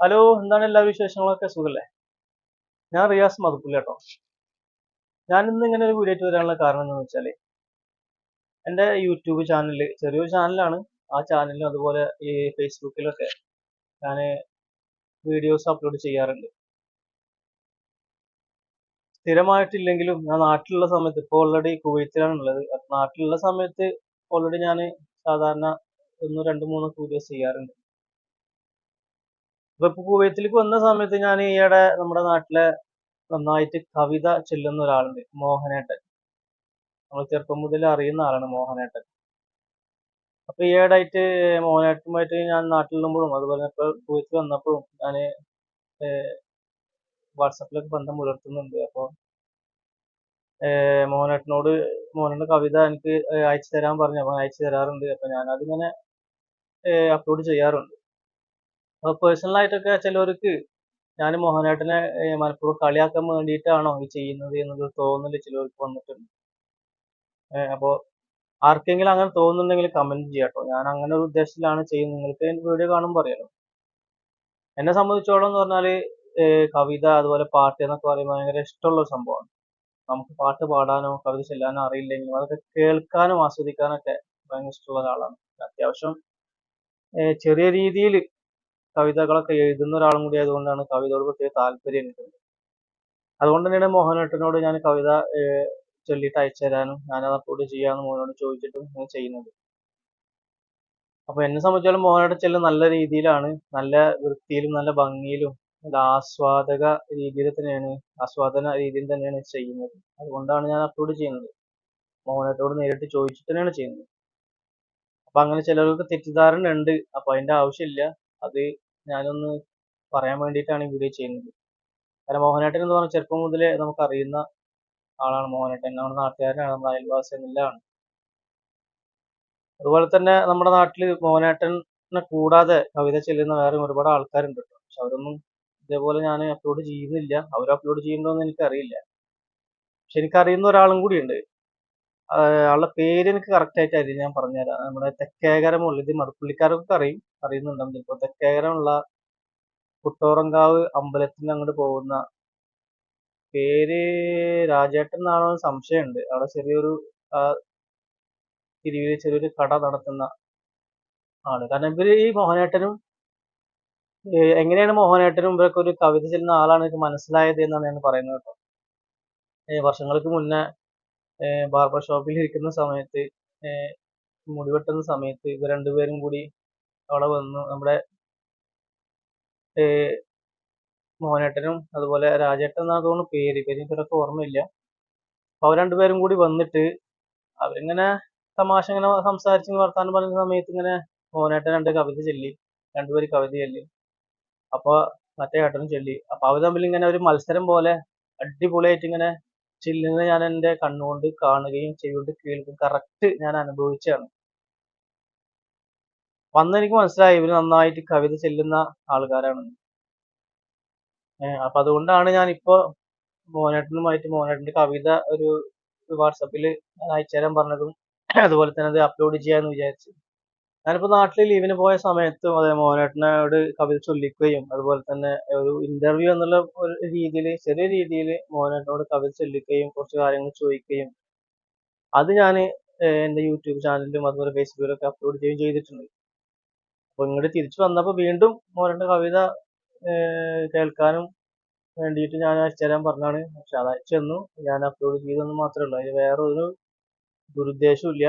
Hello എന്താണ് എല്ലാ വിശേഷങ്ങളൊക്കെ? സുഖല്ലേ? ഞാൻ റിയാസ് മധുപ്പുല്ല കേട്ടോ. ഞാൻ ഇന്ന് ഇങ്ങനെ ഒരു വീഡിയോ വരാനുള്ള കാരണം എന്താണെന്ന് വെച്ചാൽ എന്റെ യൂട്യൂബ് ചാനൽ ചെറിയൊരു ചാനലാണ് ആ ചാനലിലും അതുപോലെ ഈ ഫേസ്ബുക്കിലൊക്കെ ഞാൻ വീഡിയോസ് അപ്ലോഡ് ചെയ്യാറുണ്ട്. സ്ഥിരമായിട്ടില്ലെങ്കിലും ഞാൻ നാട്ടിലുള്ള സമയത്ത് ഇപ്പോൾ ഓൾറെഡി കുവൈത്തിലാണ് ഉള്ളത് നാട്ടിലുള്ള സമയത്ത് ഓൾറെഡി ഞാൻ സാധാരണ ഒന്ന് രണ്ട് മൂന്ന് വീഡിയോസ് ചെയ്യാറുണ്ട്. അപ്പൊ ഇപ്പൊ കുവൈത്തിലേക്ക് വന്ന സമയത്ത് ഞാൻ ഈയിടെ നമ്മുടെ നാട്ടിലെ നന്നായിട്ട് കവിത ചൊല്ലുന്ന ഒരാളുണ്ട് മോഹനേട്ടൻ. നമ്മൾ ചെറുപ്പം മുതൽ അറിയുന്ന ആളാണ് മോഹനേട്ടൻ. അപ്പൊ ഈയിടെയായിട്ട് മോഹനേട്ടനുമായിട്ട് ഞാൻ നാട്ടിലുമ്പോഴും അതുപോലെ ഇപ്പൊ കുവൈത്തിൽ വന്നപ്പോഴും ഞാൻ വാട്സപ്പിലൊക്കെ ബന്ധം പുലർത്തുന്നുണ്ട്. അപ്പോൾ മോഹനേട്ടനോട് മോഹനന്റെ കവിത എനിക്ക് അയച്ചു തരാൻ പറഞ്ഞു. അപ്പൊ അയച്ചു തരാറുണ്ട്. അപ്പൊ ഞാനതിങ്ങനെ അപ്ലോഡ് ചെയ്യാറുണ്ട്. അപ്പൊ പേഴ്സണൽ ആയിട്ടൊക്കെ ചിലവർക്ക് ഞാൻ മോഹനേട്ടനെ മനഃപൂർവം കളിയാക്കാൻ വേണ്ടിയിട്ടാണോ ഈ ചെയ്യുന്നത് എന്നൊരു തോന്നൽ ചിലവർക്ക് വന്നിട്ടുണ്ട്. അപ്പോൾ ആർക്കെങ്കിലും അങ്ങനെ തോന്നുന്നുണ്ടെങ്കിൽ കമന്റ് ചെയ്യാട്ടോ. ഞാൻ അങ്ങനെ ഒരു ഉദ്ദേശത്തിലാണ് ചെയ്യുന്നത്. നിങ്ങൾക്ക് വീഡിയോ കാണുമ്പോൾ അറിയാലോ. എന്നെ സംബന്ധിച്ചോളം എന്ന് പറഞ്ഞാൽ കവിത അതുപോലെ പാട്ട് എന്നൊക്കെ പറയുമ്പോൾ ഭയങ്കര ഇഷ്ടമുള്ള ഒരു സംഭവമാണ്. നമുക്ക് പാട്ട് പാടാനോ കവിത ചെല്ലാനോ അറിയില്ലെങ്കിലും അതൊക്കെ കേൾക്കാനും ആസ്വദിക്കാനൊക്കെ ഭയങ്കര ഇഷ്ടമുള്ള ഒരാളാണ്. അത്യാവശ്യം ചെറിയ രീതിയിൽ കവിതകളൊക്കെ എഴുതുന്ന ഒരാളും കൂടി ആയതുകൊണ്ടാണ് കവിതയോട് പ്രത്യേക താല്പര്യം എനിക്കുണ്ട് അതുകൊണ്ട് തന്നെയാണ് മോഹനേട്ടനോട് ഞാൻ കവിത ചൊല്ലിയിട്ട് അയച്ചു തരാനും അത് അപ്ലോഡ് ചെയ്യാമെന്ന് മോഹനോട് ചോദിച്ചിട്ടും ഞാൻ ചെയ്യുന്നത്. അപ്പൊ എന്നെ സംബന്ധിച്ചോളം മോഹനേട്ടൻ ചെല്ലും നല്ല രീതിയിലാണ് നല്ല വൃത്തിയിലും നല്ല ഭംഗിയിലും നല്ല ആസ്വാദക രീതിയിൽ തന്നെയാണ് ആസ്വാദന രീതിയിൽ തന്നെയാണ് ചെയ്യുന്നത്. അതുകൊണ്ടാണ് ഞാൻ അപ്ലോഡ് ചെയ്യുന്നത്. മോഹനേട്ടനോട് നേരിട്ട് ചോദിച്ചിട്ട് തന്നെയാണ് ചെയ്യുന്നത്. അപ്പൊ അങ്ങനെ ചിലർക്ക് തെറ്റിദ്ധാരണ ഉണ്ട് അപ്പൊ അതിന്റെ ആവശ്യമില്ല. അത് ഞാനൊന്ന് പറയാൻ വേണ്ടിയിട്ടാണ് ഈ വീഡിയോ ചെയ്യുന്നത്. കാരണം മോഹനേട്ടൻ എന്ന് പറഞ്ഞാൽ ചെറുപ്പം മുതലേ നമുക്ക് അറിയുന്ന ആളാണ് മോഹനേട്ടൻ. നമ്മുടെ നാട്ടുകാരനാണ് നമ്മുടെ അയൽവാസി എന്നെല്ലാമാണ് അതുപോലെ തന്നെ നമ്മുടെ നാട്ടിൽ മോഹനേട്ടനെ കൂടാതെ കവിത ചെല്ലുന്ന വേറെ ഒരുപാട് ആൾക്കാരുണ്ട് കേട്ടോ. പക്ഷെ അവരൊന്നും ഇതേപോലെ ഞാൻ അപ്ലോഡ് ചെയ്യുന്നില്ല. അവർ അപ്ലോഡ് ചെയ്യുന്നുണ്ടോ എന്ന് എനിക്കറിയില്ല. പക്ഷെ എനിക്കറിയുന്ന ഒരാളും കൂടിയുണ്ട് ആളുടെ പേര് എനിക്ക് കറക്റ്റ് ആയിട്ട് അറിയില്ല. ഞാൻ പറഞ്ഞുതരാം. നമ്മുടെ തെക്കേകരമുള്ള ഇത് മറുപ്പുള്ളിക്കാരൊക്കെ അറിയും അറിയുന്നുണ്ടാവും. ചിലപ്പോൾ തെക്കേകരമുള്ള കുട്ടോറങ്കാവ് അമ്പലത്തിന് അങ്ങോട്ട് പോകുന്ന പേര് രാജേട്ടൻ എന്നാണോ സംശയമുണ്ട്. അവിടെ ചെറിയൊരു തിരുവിൽ ചെറിയൊരു കട നടത്തുന്ന ആൾ. കാരണം ഇവർ ഈ മോഹനേട്ടനും എങ്ങനെയാണ് മോഹനേട്ടനും ഇവരൊക്കെ ഒരു കവിത ചെല്ലുന്ന ആളാണ് എനിക്ക് മനസ്സിലായത് എന്നാണ് ഞാൻ പറയുന്നത് കേട്ടോ. വർഷങ്ങൾക്ക് മുന്നേ ബാർബർ ഷോപ്പിൽ ഇരിക്കുന്ന സമയത്ത് മുടി വെട്ടുന്ന സമയത്ത് ഇവർ രണ്ടുപേരും കൂടി അവിടെ വന്നു. നമ്മുടെ മോഹനേട്ടനും അതുപോലെ രാജേട്ടൻ എന്നാ തോന്നുന്നു പേര്. പേര് എനിക്കൊക്കെ ഓർമ്മയില്ല. അപ്പൊ അവർ രണ്ടുപേരും കൂടി വന്നിട്ട് അവരിങ്ങനെ തമാശ ഇങ്ങനെ സംസാരിച്ച് വർത്താനം പറയുന്ന സമയത്ത് ഇങ്ങനെ മോഹനേട്ടൻ രണ്ട് കവിത ചൊല്ലി രണ്ടുപേര് കവിത ചൊല്ലി അപ്പൊ മറ്റേ ഏട്ടനും ചൊല്ലി. അപ്പൊ അവർ തമ്മിൽ ഇങ്ങനെ ഒരു മത്സരം പോലെ അടിപൊളിയായിട്ട് ഇങ്ങനെ ചെല്ലുന്നത് ഞാൻ എന്റെ കണ്ണുകൊണ്ട് കാണുകയും ചെവികൊണ്ട് കേൾക്കുകയും കറക്റ്റ് ഞാൻ അനുഭവിച്ചാണ് വന്ന് എനിക്ക് മനസ്സിലായി. ഇവർ നന്നായിട്ട് കവിത ചെല്ലുന്ന ആൾക്കാരാണ്. അപ്പൊ അതുകൊണ്ടാണ് ഞാൻ ഇപ്പോ മോഹനേട്ടനുമായിട്ട് മോഹനേട്ടന്റെ കവിത ഒരു വാട്സപ്പിൽ അയച്ചുതരാൻ പറഞ്ഞതും അതുപോലെ തന്നെ അത് അപ്ലോഡ് ചെയ്യാന്ന് വിചാരിച്ചു. ഞാനിപ്പോ നാട്ടിൽ ലീവിന് പോയ സമയത്തും അതെ മോഹനേട്ടനോട് കവിത ചൊല്ലിക്കുകയും അതുപോലെ തന്നെ ഒരു ഇന്റർവ്യൂ എന്നുള്ള ഒരു രീതിയിൽ ചെറിയ രീതിയിൽ മോഹനേട്ടനോട് കവിത ചൊല്ലിക്കുകയും കുറച്ച് കാര്യങ്ങൾ ചോദിക്കുകയും അത് ഞാൻ എന്റെ യൂട്യൂബ് ചാനലിലും അതുപോലെ ഫേസ്ബുക്കിലൊക്കെ അപ്ലോഡ് ചെയ്യുകയും ചെയ്തിട്ടുണ്ട്. അപ്പൊ ഇങ്ങോട്ട് തിരിച്ചു വന്നപ്പോൾ വീണ്ടും മോഹനന്റെ കവിത കേൾക്കാനും വേണ്ടിയിട്ട് ഞാൻ അയച്ചുതരാൻ പറഞ്ഞാണ്. പക്ഷെ അത് അയച്ചു തന്നു. ഞാൻ അപ്ലോഡ് ചെയ്തെന്ന് മാത്രമേ ഉള്ളൂ. അതിന് വേറൊരു ദുരുദ്ദേശവും ഇല്ല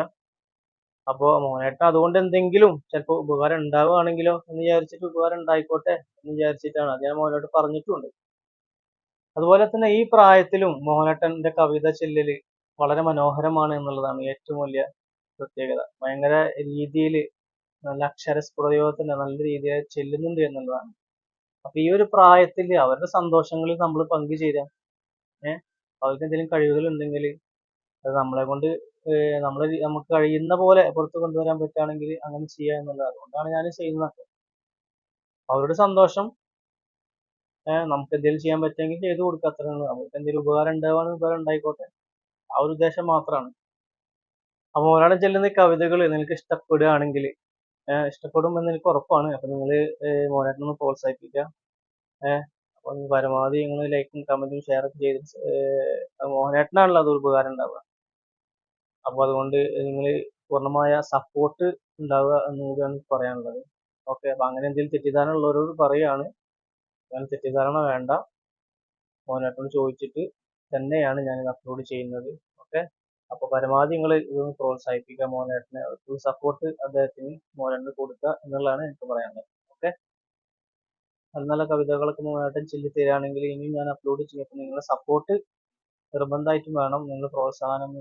അപ്പോൾ മോനേട്ട അതുകൊണ്ട് എന്തെങ്കിലും ചിലപ്പോൾ ഉപകാരം ഉണ്ടാവുകയാണെങ്കിലോ എന്ന് വിചാരിച്ചിട്ട് ഉപകാരം ഉണ്ടായിക്കോട്ടെ എന്ന് വിചാരിച്ചിട്ടാണ്. അത് ഞാൻ മോനോട്ട് പറഞ്ഞിട്ടുണ്ട്. അതുപോലെ തന്നെ ഈ പ്രായത്തിലും മോഹനേട്ടന്റെ കവിത ചെല്ലല് വളരെ മനോഹരമാണ് എന്നുള്ളതാണ് ഏറ്റവും വലിയ പ്രത്യേകത. ഭയങ്കര രീതിയിൽ നല്ല അക്ഷരസ്ഫുടയോഗത്തിന്റെ നല്ല രീതിയിൽ ചെല്ലുന്നുണ്ട് എന്നുള്ളതാണ്. അപ്പൊ ഈ ഒരു പ്രായത്തിൽ അവരുടെ സന്തോഷങ്ങളിൽ നമ്മൾ പങ്കുചേരാം. ഏഹ്? അവർക്ക് എന്തെങ്കിലും കഴിവുകൾ ഉണ്ടെങ്കിൽ അത് നമ്മളെ കൊണ്ട് നമ്മൾ നമുക്ക് കഴിയുന്ന പോലെ പുറത്ത് കൊണ്ടുവരാൻ പറ്റുകയാണെങ്കിൽ അങ്ങനെ ചെയ്യുക എന്നുള്ളത്. അതുകൊണ്ടാണ് ഞാൻ ചെയ്യുന്നത്. അവരുടെ സന്തോഷം നമുക്ക് എന്തെങ്കിലും ചെയ്യാൻ പറ്റുമെങ്കിൽ ചെയ്തു കൊടുക്കുക. അത്രേ ഉള്ളൂ. നമുക്ക് എന്തെങ്കിലും ഉപകാരം ഉണ്ടാവുകയാണ് ഉപകാരം ഉണ്ടായിക്കോട്ടെ. ആ ഒരു ഉദ്ദേശം മാത്രമാണ്. അപ്പോൾ ഒരാൾ ചെല്ലുന്ന കവിതകൾ നിങ്ങൾക്ക് ഇഷ്ടപ്പെടുകയാണെങ്കിൽ ഇഷ്ടപ്പെടുമെന്ന് എനിക്ക് ഉറപ്പാണ്. അപ്പോൾ നിങ്ങൾ മോനായിട്ടൊന്ന് പ്രോത്സാഹിപ്പിക്കുക. നിങ്ങൾ പരമാവധി നിങ്ങൾ ലൈക്കും കമന്റും ഷെയറൊക്കെ ചെയ്ത് മോഹനേട്ടനാണല്ലോ അത് ഉപകാരം ഉണ്ടാവുക. അപ്പോൾ അതുകൊണ്ട് നിങ്ങൾ പൂർണമായ സപ്പോർട്ട് ഉണ്ടാവുക എന്ന് കൂടിയാണ് എനിക്ക് പറയാനുള്ളത്. ഓക്കെ അപ്പൊ അങ്ങനെ എന്തെങ്കിലും തെറ്റിദ്ധാരണ ഉള്ളവരോട് പറയുകയാണ് അങ്ങനെ തെറ്റിദ്ധാരണ വേണ്ട. മോനേട്ടനോട് ചോദിച്ചിട്ട് തന്നെയാണ് ഞാൻ ഇത് അപ്ലോഡ് ചെയ്യുന്നത്. ഓക്കെ അപ്പോൾ പരമാവധി നിങ്ങൾ ഇതൊന്ന് പ്രോത്സാഹിപ്പിക്കുക മോനേട്ടനെ ഫുൾ സപ്പോർട്ട് അദ്ദേഹത്തിന് മോനേട്ടന് കൊടുക്കുക എന്നുള്ളതാണ് എനിക്ക് പറയാനുള്ളത്. ഓക്കെ നല്ല നല്ല കവിതകളൊക്കെ മോനേട്ടൻ ചൊല്ലി തരികയാണെങ്കിൽ ഇനിയും ഞാൻ അപ്ലോഡ് ചെയ്യുമ്പോൾ നിങ്ങളുടെ സപ്പോർട്ട് നിർബന്ധമായിട്ടും വേണം. നിങ്ങൾ പ്രോത്സാഹനം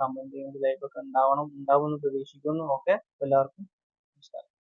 കമന്റ് നിങ്ങൾ ലൈക്ക് ഒക്കെ ഉണ്ടാവണം ഉണ്ടാവുമെന്ന് പ്രതീക്ഷിക്കുന്നു. ഓക്കെ എല്ലാവർക്കും നമസ്കാരം.